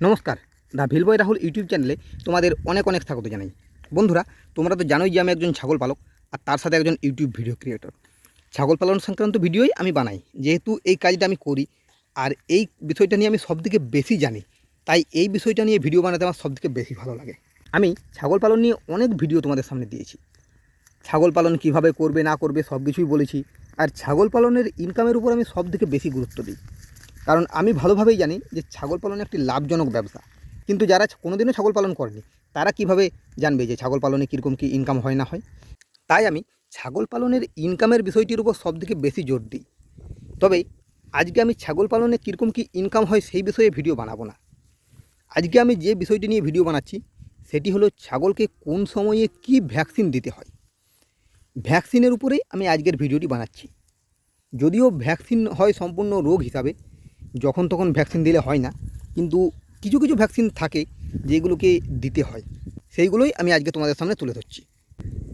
নমস্কার দা ভিলবয় রাহুল ইউটিউব চ্যানেলে তোমাদের অনেক অনেক স্বাগত জানাই। বন্ধুরা, তোমরা তো জানোই যে আমি একজন ছাগল পালক আর তার সাথে একজন ইউটিউব ভিডিও ক্রিয়েটর। ছাগল পালন সংক্রান্ত ভিডিওই আমি বানাই। যেহেতু এই কাজটা আমি করি আর এই বিষয়টা নিয়ে আমি সবথেকে বেশি জানি, তাই এই বিষয়টা নিয়ে ভিডিও বানাতে আমার সবথেকে বেশি ভালো লাগে। আমি ছাগল পালন নিয়ে অনেক ভিডিও তোমাদের সামনে দিয়েছি। ছাগল পালন কীভাবে করবে, না করবে সব কিছুই বলেছি। আর ছাগল পালনের ইনকামের উপর আমি সব থেকে বেশি গুরুত্ব দিই। কারণ আমি ভালোভাবেই জানি যে ছাগল পালন একটি লাভজনক ব্যবসা। কিন্তু যারা কোনোদিনও ছাগল পালন করেনি, তারা কীভাবে জানবে যে ছাগল পালনে কীরকম কী ইনকাম হয় না হয়? তাই আমি ছাগল পালনের ইনকামের বিষয়টির উপর সব থেকে বেশি জোর দিই। তবে আজকে আমি ছাগল পালনে কীরকম কী ইনকাম হয় সেই বিষয়ে ভিডিও বানাবো না। আজকে আমি যে বিষয়টি নিয়ে ভিডিও বানাচ্ছি, সেটি হলো ছাগলকে কোন সময়ে কি ভ্যাকসিন দিতে হয়। ভ্যাকসিনের উপরেই আমি আজকের ভিডিওটি বানাচ্ছি। যদিও ভ্যাকসিন হয় সম্পূর্ণ রোগ হিসাবে যখন তখন ভ্যাকসিন দিলে হয় না, কিন্তু কিছু কিছু ভ্যাকসিন থাকে যেগুলোকে দিতে হয়। সেইগুলোই আমি আজকে তোমাদের সামনে তুলে ধরছি।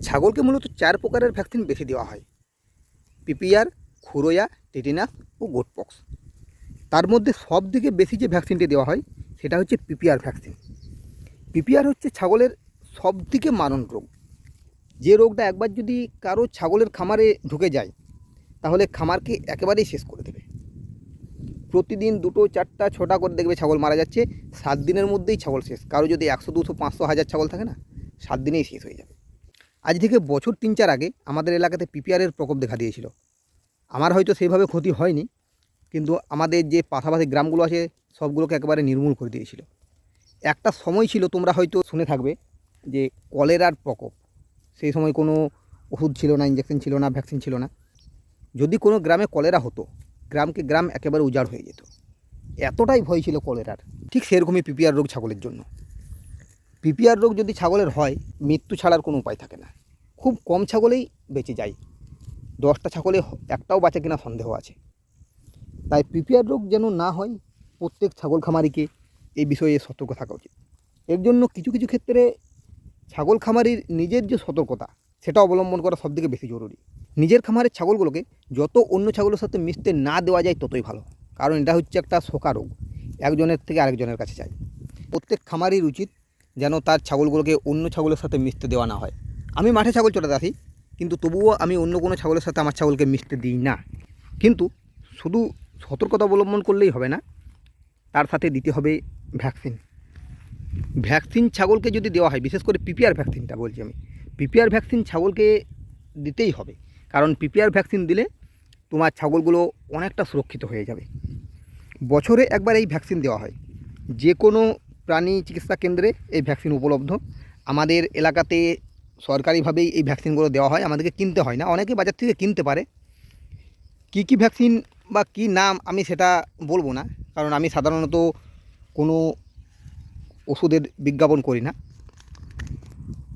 ছাগলকে মূলত চার প্রকারের ভ্যাকসিন বেশি দেওয়া হয়। পিপিআর, খুরোয়া, টেটিনাস ও গোটপক্স। তার মধ্যে সব থেকে বেশি যে ভ্যাকসিনটি দেওয়া হয়, সেটা হচ্ছে পিপিআর ভ্যাকসিন। পিপিআর হচ্ছে ছাগলের সব থেকে মারণ রোগ। যে রোগটা একবার যদি কারও ছাগলের খামারে ঢুকে যায়, তাহলে খামারকে একেবারেই শেষ করে দেবে। প্রতিদিন দুটো, চারটা, ছটা করে দেখবে ছাগল মারা যাচ্ছে। সাত দিনের মধ্যেই ছাগল শেষ। কারও যদি একশো, দুশো, পাঁচশো, হাজার ছাগল থাকে না, সাত দিনেই শেষ হয়ে যাবে। আজ থেকে বছর তিন, চার আগে আমাদের এলাকাতে পিপিআরের প্রকোপ দেখা দিয়েছিল। আমার হয়তো সেইভাবে ক্ষতি হয়নি, কিন্তু আমাদের যে পাশাপাশি গ্রামগুলো আছে, সবগুলোকে একেবারে নির্মূল করে দিয়েছিল। একটা সময় ছিল, তোমরা হয়তো শুনে থাকবে, যে কলেরার প্রকোপ। সেই সময় কোনো ওষুধ ছিল না ইঞ্জেকশন ছিল না ভ্যাকসিন ছিল না। যদি কোনো গ্রামে কলেরা হতো গ্রামকে গ্রাম একেবারে উজাড় হয়ে যেত। এতটাই ভয় ছিল কলেরার, ঠিক সেরকমই পিপিআর রোগ ছাগলের জন্য। পিপিআর রোগ যদি ছাগলের হয়, মৃত্যু ছাড়ার কোনো উপায় থাকে না। খুব কম ছাগলেই বেঁচে যায়। দশটা ছাগলে একটাও বাঁচে কিনা সন্দেহ আছে। তাই পিপিআর রোগ যেন না হয়, প্রত্যেক ছাগল খামারিকে এই বিষয়ে সতর্ক থাকা উচিত। এর জন্য কিছু কিছু ক্ষেত্রে ছাগল খামারির নিজের যে সতর্কতা, সেটা অবলম্বন করা সবথেকে বেশি জরুরি। নিজের খামারের ছাগলগুলোকে যত অন্য ছাগলের সাথে মিশতে না দেওয়া যায় ততই ভালো। কারণ এটা হচ্ছে একটা শোকা রোগ। একজনের থেকে আরেকজনের কাছে যায়। প্রত্যেক খামারির উচিত যেন তার ছাগলগুলোকে অন্য ছাগলের সাথে মিশতে দেওয়া না হয়। আমি মাঠে ছাগল চড়াতে আসি, কিন্তু তবুও আমি অন্য কোনো ছাগলের সাথে আমার ছাগলকে মিশতে দিই না। কিন্তু শুধু সতর্কতা অবলম্বন করলেই হবে না, তার সাথে দিতে হবে ভ্যাকসিন। ভ্যাকসিন ছাগলকে যদি দেওয়া হয়, বিশেষ করে পিপিআর ভ্যাকসিনটা বলছি আমি, পিপিআর ভ্যাকসিন ছাগলকে দিতেই হবে। কারণ পিপিআর ভ্যাকসিন দিলে তোমার ছাগলগুলো অনেকটা সুরক্ষিত হয়ে যাবে। বছরে একবার এই ভ্যাকসিন দেওয়া হয়। যে কোনো প্রাণী চিকিৎসা কেন্দ্রে এই ভ্যাকসিন উপলব্ধ। আমাদের এলাকাতে সরকারিভাবেই এই ভ্যাকসিনগুলো দেওয়া হয়। আমাদেরকে কিনতে হয় না। অনেকে বাজার থেকে কিনতে পারে। কি কি ভ্যাকসিন বা কি নাম আমি সেটা বলব না। কারণ আমি সাধারণত কোনো ওষুধের বিজ্ঞাপন করি না।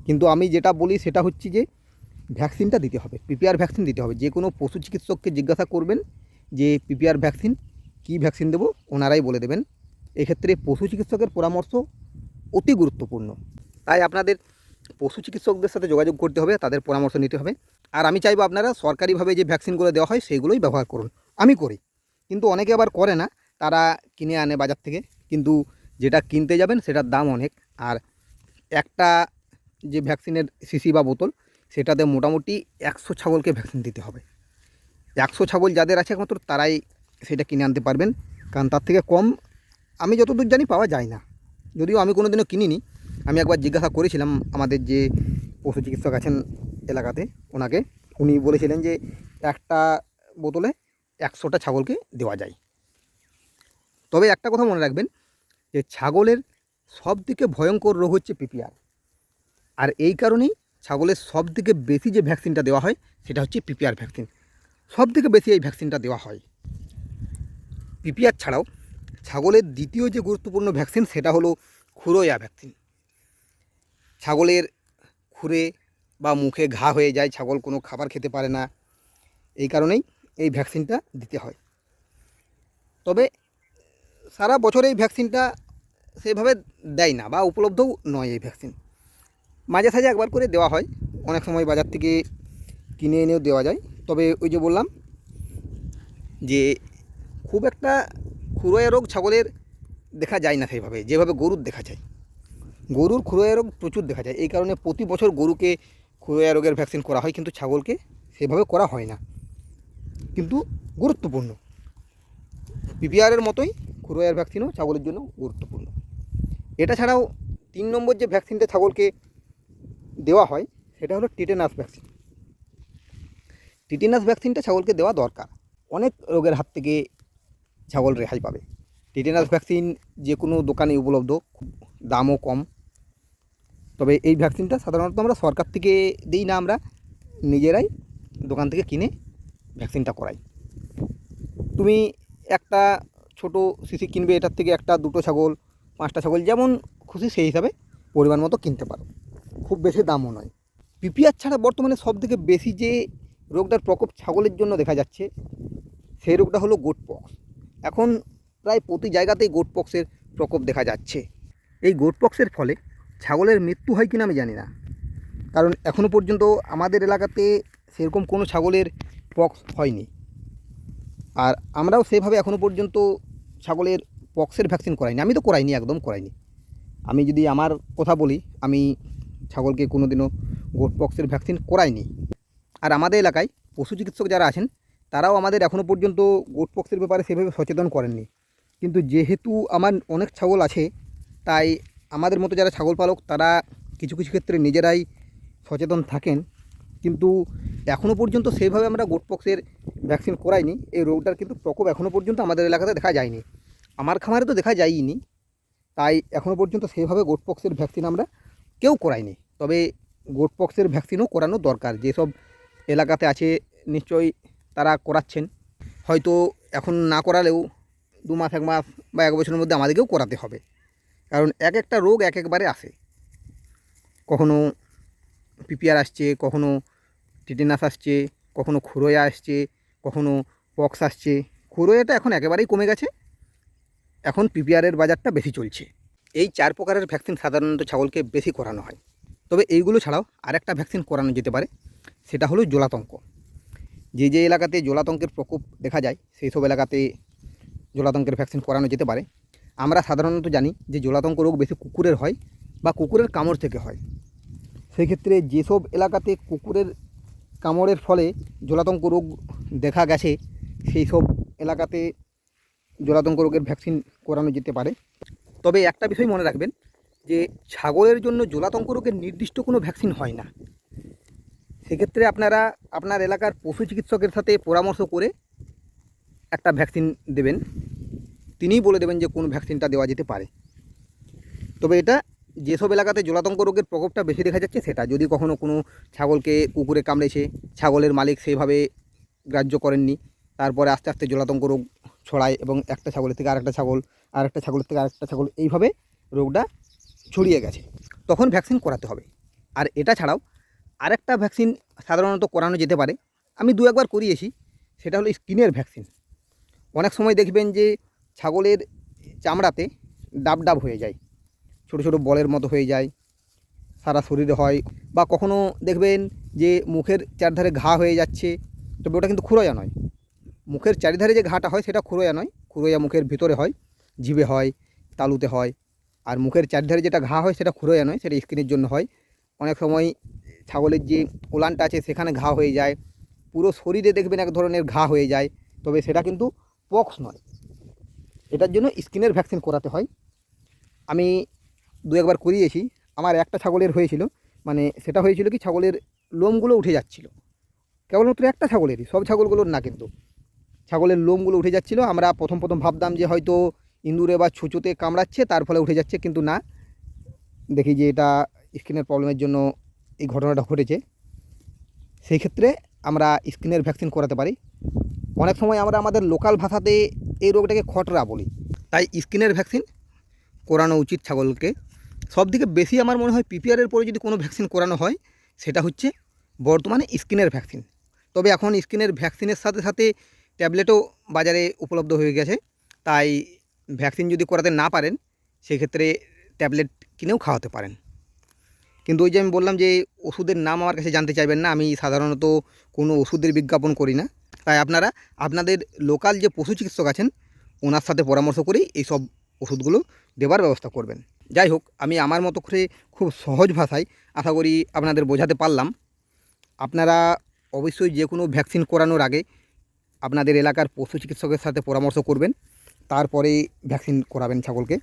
কিন্তু আমি যেটা বলি সেটা হচ্ছে যে ভ্যাকসিনটা দিতে হবে পিপিআর ভ্যাকসিন দিতে হবে। যে কোনো পশু চিকিৎসককে জিজ্ঞাসা করবেন যে পিপিআর ভ্যাকসিন? কী ভ্যাকসিন দেবো? ওনারাই বলে দেবেন। এক্ষেত্রে পশু চিকিৎসকের পরামর্শ অতি গুরুত্বপূর্ণ। তাই আপনাদের পশু চিকিৎসকদের সাথে যোগাযোগ করতে হবে, তাদের পরামর্শ নিতে হবে। আর আমি চাইব আপনারা সরকারিভাবে যে ভ্যাকসিনগুলো দেওয়া হয়, সেইগুলোই ব্যবহার করুন। আমি করি, কিন্তু অনেকে আবার করে না। তারা কিনে আনে বাজার থেকে, কিন্তু যেটা কিনতে যাবেন, সেটার দাম অনেক। আর একটা যে ভ্যাকসিনের শিশি বা বোতল সেটাতে মোটামুটি একশো ছাগলকে ভ্যাকসিন দিতে হবে। একশো ছাগল যাদের আছে একমাত্র তারাই সেটা কিনে আনতে পারবেন। কারণ তার থেকে কম আমি যতদূর জানি পাওয়া যায় না। যদিও আমি কোনো দিনও কিনিনি, আমি একবার জিজ্ঞাসা করেছিলাম আমাদের যে পশু চিকিৎসক আছেন এলাকাতে ওনাকে, উনি বলেছিলেন যে একটা বোতলে একশোটা ছাগলকে দেওয়া যায়। তবে একটা কথা মনে রাখবেন যে ছাগলের সব থেকে ভয়ঙ্কর রোগ হচ্ছে পিপিআর। আর এই কারণেই ছাগলের সব থেকে বেশি যে ভ্যাকসিনটা দেওয়া হয়, সেটা হচ্ছে পিপিআর ভ্যাকসিন। সব থেকে বেশি এই ভ্যাকসিনটা দেওয়া হয়। পিপিআর ছাড়াও ছাগলের দ্বিতীয় যে গুরুত্বপূর্ণ ভ্যাকসিন, সেটা হলো খুরোয়া ভ্যাকসিন। ছাগলের খুরে বা মুখে ঘা হয়ে যায়, ছাগল কোনো খাবার খেতে পারে না। এই কারণেই এই ভ্যাকসিনটা দিতে হয়। তবে সারা বছর এই ভ্যাকসিনটা সেভাবে দেয় না বা উপলব্ধও নয় এই ভ্যাকসিন। মাঝে সাঝে একবার করে দেওয়া হয়। অনেক সময় বাজার থেকে কিনে এনেও দেওয়া যায়। তবে ওই যে বললাম যে খুব একটা খুরোয়া রোগ ছাগলের দেখা যায় না সেইভাবে, যেভাবে গরুর দেখা যায়। গরুর খুরোয়া রোগ প্রচুর দেখা যায়। এই কারণে প্রতি বছর গরুকে খুরোয়া রোগের ভ্যাকসিন করা হয়, কিন্তু ছাগলকে সেভাবে করা হয় না। কিন্তু গুরুত্বপূর্ণ। পিপিআরের মতোই খুরোয়ার ভ্যাকসিনও ছাগলের জন্য গুরুত্বপূর্ণ। এটা ছাড়াও তিন নম্বর যে ভ্যাকসিনটা ছাগলকে দেওয়া হয়, সেটা হলো টিটেনাস ভ্যাকসিন। টিটেনাস ভ্যাকসিনটা ছাগলকে দেওয়া দরকার। অনেক রোগের হাত থেকে ছাগল রেহাই পাবে। টিটেনাস ভ্যাকসিন যে কোনো দোকানে উপলব্ধ দামও কম। তবে এই ভ্যাকসিনটা সাধারণত আমরা সরকার থেকে দিই না, আমরা নিজেরাই দোকান থেকে কিনে ভ্যাকসিনটা করাই। তুমি একটা ছোট শিশি কিনবে, এটার থেকে একটা দুটো ছাগল, পাঁচটা ছাগল, যেমন খুশি সেই হিসাবে পরিমাণ মতো কিনতে পারো। খুব বেশি দামও নয়। পিপিআর ছাড়া বর্তমানে সব থেকে বেশি যে রোগটার প্রকোপ ছাগলের জন্য দেখা যাচ্ছে, সেই রোগটা হলো গোট পক্স এখন প্রায় প্রতি জায়গাতেই গোট পক্সের প্রকোপ দেখা যাচ্ছে। এই গোট পক্সের ফলে ছাগলের মৃত্যু হয় কিনা আমি জানি না। কারণ এখনও পর্যন্ত আমাদের এলাকাতে সেরকম কোনো ছাগলের পক্স হয়নি। আর আমরাও সেভাবে এখনও পর্যন্ত ছাগলের পক্সের ভ্যাকসিন করাইনি। আমি তো করাইনি, একদম করাইনি। আমি যদি আমার কথা বলি, আমি ছাগলকে কোনো দিনও গোট পক্সের ভ্যাকসিন করাইনি আর আমাদের এলাকায় পশু চিকিৎসক যারা আছেন, তারাও আমাদের এখনও পর্যন্ত গোট পক্সের ব্যাপারে সেভাবে সচেতন করেননি। কিন্তু যেহেতু আমার অনেক ছাগল আছে, তাই আমাদের মতো যারা ছাগল পালক, তারা কিছু কিছু ক্ষেত্রে নিজেরাই সচেতন থাকেন। কিন্তু এখনও পর্যন্ত সেইভাবে আমরা গোট পক্সের ভ্যাকসিন করাইনি এই রোগটার কিন্তু প্রকোপ এখনও পর্যন্ত আমাদের এলাকাতে দেখা যায়নি। আমার খামারে তো দেখা যায়নি তাই এখনও পর্যন্ত সেইভাবে গোট পক্সের ভ্যাকসিন আমরা কেউ করায়নি তবে গোট পক্সের ভ্যাকসিনও করানো দরকার। যেসব এলাকাতে আছে, নিশ্চয়ই তারা করাচ্ছেন। হয়তো এখন না করালেও দু মাস, এক মাস বা এক বছরের মধ্যে আমাদেরকেও করাতে হবে। কারণ এক একটা রোগ এক একবারে আসে। কখনো পিপিআর আসছে, কখনো টিটেনাস আসছে, কখনো খুরোয়া আসছে, কখনো পক্স আসছে। খুরোয়াটা এখন একেবারেই কমে গেছে। এখন পিপিআরের বাজারটা বেশি চলছে। এই চার প্রকারের ভ্যাকসিন সাধারণত ছাগলকে বেশি করানো হয়। তবে এইগুলো ছাড়াও আরেকটা ভ্যাকসিন করানো যেতে পারে, সেটা হলো জোলাতঙ্ক। যে যে এলাকাতে জোলাতঙ্কের প্রকোপ দেখা যায়, সেই সব এলাকাতে জোলাতঙ্কের ভ্যাকসিন করানো যেতে পারে। আমরা সাধারণত জানি যে জোলাতঙ্ক রোগ বেশি কুকুরের হয় বা কুকুরের কামড় থেকে হয়। সেই সেক্ষেত্রে যেসব এলাকাতে কুকুরের কামড়ের ফলে জলাতঙ্ক রোগ দেখা গেছে, সেই সব এলাকাতে জলাতঙ্ক রোগের ভ্যাকসিন করানো যেতে পারে। তবে একটা বিষয় মনে রাখবেন যে ছাগলের জন্য জলাতঙ্ক রোগের নির্দিষ্ট কোনো ভ্যাকসিন হয় না। সেক্ষেত্রে আপনারা আপনার এলাকার পশু চিকিৎসকের সাথে পরামর্শ করে একটা ভ্যাকসিন দেবেন। তিনিই বলে দেবেন যে কোন ভ্যাকসিনটা দেওয়া যেতে পারে। তবে এটা যেসব এলাকাতে জলাতঙ্ক রোগের প্রকোপটা বেশি দেখা যাচ্ছে সেটা যদি কখনো কোনো ছাগলকে কুকুরে কামড়েছে, ছাগলের মালিক সেইভাবে গ্রাহ্য করেননি, তারপরে আস্তে আস্তে জলাতঙ্ক রোগ ছড়ায় এবং একটা ছাগলের থেকে আরেকটা ছাগল আরেকটা ছাগলের থেকে আরেকটা ছাগল এইভাবে রোগটা ছড়িয়ে গেছে। তখন ভ্যাকসিন করাতে হবে। আর এটা ছাড়াও আরেকটা ভ্যাকসিন সাধারণত করানো যেতে পারে। আমি দু একবার করিয়েছি, সেটা হলো স্কিনের ভ্যাকসিন অনেক সময় দেখবেন যে ছাগলের চামড়াতে ডাব ডাব হয়ে যায়, ছোটো ছোটো বলের মতো হয়ে যায়, সারা শরীরে হয় বা কখনো দেখবেন যে মুখের চারধারে ঘা হয়ে যাচ্ছে, তবে ওটা কিন্তু খুরোয়া নয়। মুখের চারিধারে যে ঘাটা হয় সেটা খুরোয়া নয় খুরোয়া মুখের ভিতরে হয়। জিভে হয়, তালুতে হয়। আর মুখের চারধারে যেটা ঘা হয় সেটা খুরোয়া নয় সেটা স্কিনের জন্য হয়। অনেক সময় ছাগলের যে ওলানটা আছে সেখানে ঘা হয়ে যায়। পুরো শরীরে দেখবেন এক ধরনের ঘা হয়ে যায়, তবে সেটা কিন্তু পক্স নয়। এটার জন্য স্কিনের ভ্যাকসিন করাতে হয়। আমি দু একবার করিয়েছি, আমার একটা ছাগলের হয়েছিল মানে সেটা হয়েছিল কি ছাগলের লোমগুলো উঠে যাচ্ছিল। কেবলমাত্র একটা ছাগলেরই, সব ছাগলগুলোর না কিন্তু। ছাগলের লোমগুলো উঠে যাচ্ছিল, আমরা প্রথম প্রথম ভাবতাম যে হয়তো ইঁদুরে বা ছুঁচোতে কামড়াচ্ছে, তার ফলে উঠে যাচ্ছে, কিন্তু না। দেখি যে এটা স্কিনের প্রবলেমের জন্য এই ঘটনাটা ঘটেছে। সেই ক্ষেত্রে আমরা স্কিনের ভ্যাকসিন করাতে পারি। অনেক সময় আমরা আমাদের লোকাল ভাষাতে এই রোগটাকে খটরা বলি। তাই স্কিনের ভ্যাকসিন করানো উচিত ছাগলকে। সব থেকে বেশি আমার মনে হয় পিপিআরের পরে যদি কোনো ভ্যাকসিন করানো হয়, সেটা হচ্ছে বর্তমানে স্কিনের ভ্যাকসিন তবে এখন স্কিনের ভ্যাকসিনের সাথে সাথে ট্যাবলেটও বাজারে উপলব্ধ হয়ে গেছে। তাই ভ্যাকসিন যদি করাতে না পারেন, সেক্ষেত্রে ট্যাবলেট কিনেও খাওয়াতে পারেন। কিন্তু ওই যে আমি বললাম যে ওষুধের নাম আমার কাছে জানতে চাইবেন না, আমি সাধারণত কোনো ওষুধের বিজ্ঞাপন করি না। তাই আপনারা, আপনাদের লোকাল যে পশু চিকিৎসক আছেন, ওনার সাথে পরামর্শ করেই এই সব ওষুধগুলো দেওয়ার ব্যবস্থা করবেন। যাই হোক, আমি আমার মতো করে খুব সহজ ভাষায় আশা করি আপনাদের বোঝাতে পারলাম। আপনারা অবশ্যই যে কোনো ভ্যাকসিন করানোর আগে আপনাদের এলাকার পশু চিকিৎসকের সাথে পরামর্শ করবেন। তারপরে ভ্যাকসিন করাবেন ছাগলকে।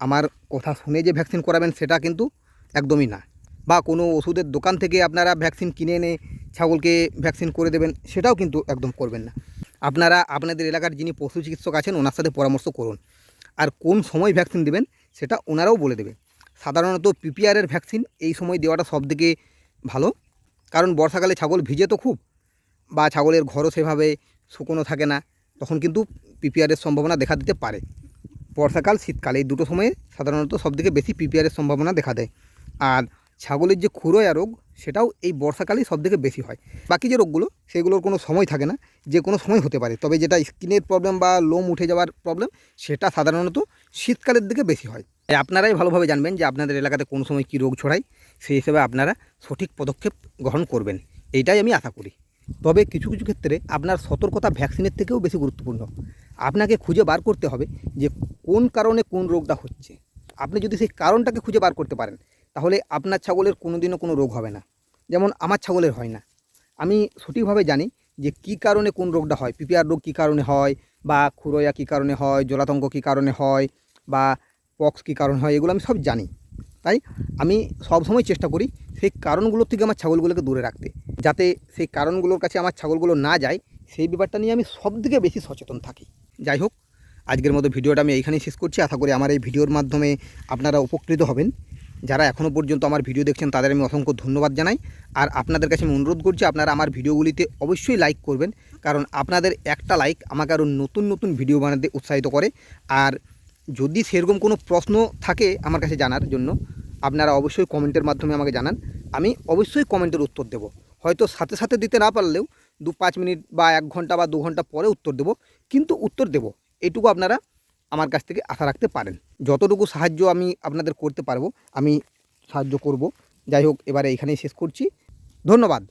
আমার কথা শুনে যে ভ্যাকসিন করাবেন সেটা কিন্তু একদমই না। বা কোনো ওষুধের দোকান থেকে আপনারা ভ্যাকসিন কিনে এনে ছাগলকে ভ্যাকসিন করে দেবেন, সেটাও কিন্তু একদম করবেন না। আপনারা, আপনাদের এলাকার যিনি পশু চিকিৎসক আছেন, ওনার সাথে পরামর্শ করুন। আর কোন সময় ভ্যাকসিন দেবেন, সেটা ওনারাও বলে দেবে। সাধারণত পিপিআরের ভ্যাকসিন এই সময় দেওয়াটা সবথেকে ভালো। কারণ বর্ষাকালে ছাগল ভিজে তো খুব, বা ছাগলের ঘরও সেভাবে শুকনো থাকে না। তখন কিন্তু পিপিআরের সম্ভাবনা দেখা দিতে পারে। বর্ষাকাল, শীতকাল এই দুটো সময়ে সাধারণত সবথেকে বেশি পিপিআরের সম্ভাবনা দেখা দেয়। আর ছাগলের যে খুরোয়া রোগ, সেটাও এই বর্ষাকালেই সবথেকে বেশি হয়। বাকি যে রোগগুলো, সেগুলোর কোনো সময় থাকে না, যে কোনো সময় হতে পারে। তবে যেটা স্কিনের প্রবলেম বা লোম উঠে যাওয়ার প্রবলেম, সেটা সাধারণত শীতকালের দিকে বেশি হয়। আপনারাই ভালোভাবে জানবেন যে আপনাদের এলাকাতে কোন সময় কী রোগ ছড়ায়। সেই হিসেবে আপনারা সঠিক পদক্ষেপ গ্রহণ করবেন। এইটাই আমি আশা করি। তবে কিছু কিছু ক্ষেত্রে আপনার সতর্কতা ভ্যাকসিনের থেকেও বেশি গুরুত্বপূর্ণ। আপনাকে খুঁজে বার করতে হবে যে কোন কারণে কোন রোগটা হচ্ছে। আপনি যদি সেই কারণটাকে খুঁজে বার করতে পারেন, তাহলে আপনার ছাগলের কোনো দিনও কোনো রোগ হবে না। যেমন আমার ছাগলের হয় না। আমি সঠিকভাবে জানি যে কী কারণে কোন রোগটা হয়। পিপিআর রোগ কী কারণে হয়? বা খুরোয়া কী কারণে হয়? জলাতঙ্ক কী কারণে হয়? বা পক্স কী কারণে হয়? এগুলো আমি সব জানি। তাই আমি সবসময় চেষ্টা করি সেই কারণগুলোর থেকে আমার ছাগলগুলোকে দূরে রাখতে, যাতে সেই কারণগুলোর কাছে আমার ছাগলগুলো না যায়, সেই ব্যাপারটা নিয়ে আমি সবথেকে বেশি সচেতন থাকি। যাই হোক, আজকের মতো ভিডিওটা আমি এইখানেই শেষ করছি। আশা করি আমার এই ভিডিওর মাধ্যমে আপনারা উপকৃত হবেন। যারা এখনও পর্যন্ত আমার ভিডিও দেখছেন, তাদের আমি অসংখ্য ধন্যবাদ জানাই। আর আপনাদের কাছে আমি অনুরোধ করছি, আপনারা আমার ভিডিওগুলিতে অবশ্যই লাইক করবেন, কারণ আপনাদের একটা লাইক আমাকে আরও নতুন নতুন ভিডিও বানাতে উৎসাহিত করে। আর যদি সেরকম কোনো প্রশ্ন থাকে আমার কাছে জানার জন্য আপনারা অবশ্যই কমেন্টের মাধ্যমে আমাকে জানান। আমি অবশ্যই কমেন্টের উত্তর দেব। হয়তো সাথে সাথে দিতে না পারলেও দু পাঁচ মিনিট বা এক ঘণ্টা বা দু ঘণ্টা পরে উত্তর দেব। কিন্তু উত্তর দেব। এটুকু আপনারা আমার কাছ থেকে আশা রাখতে পারেন। যতটুকু সাহায্য আমি আপনাদের করতে পারব, আমি সাহায্য করব। যাই হোক, এবারে এখানেই শেষ করছি। ধন্যবাদ।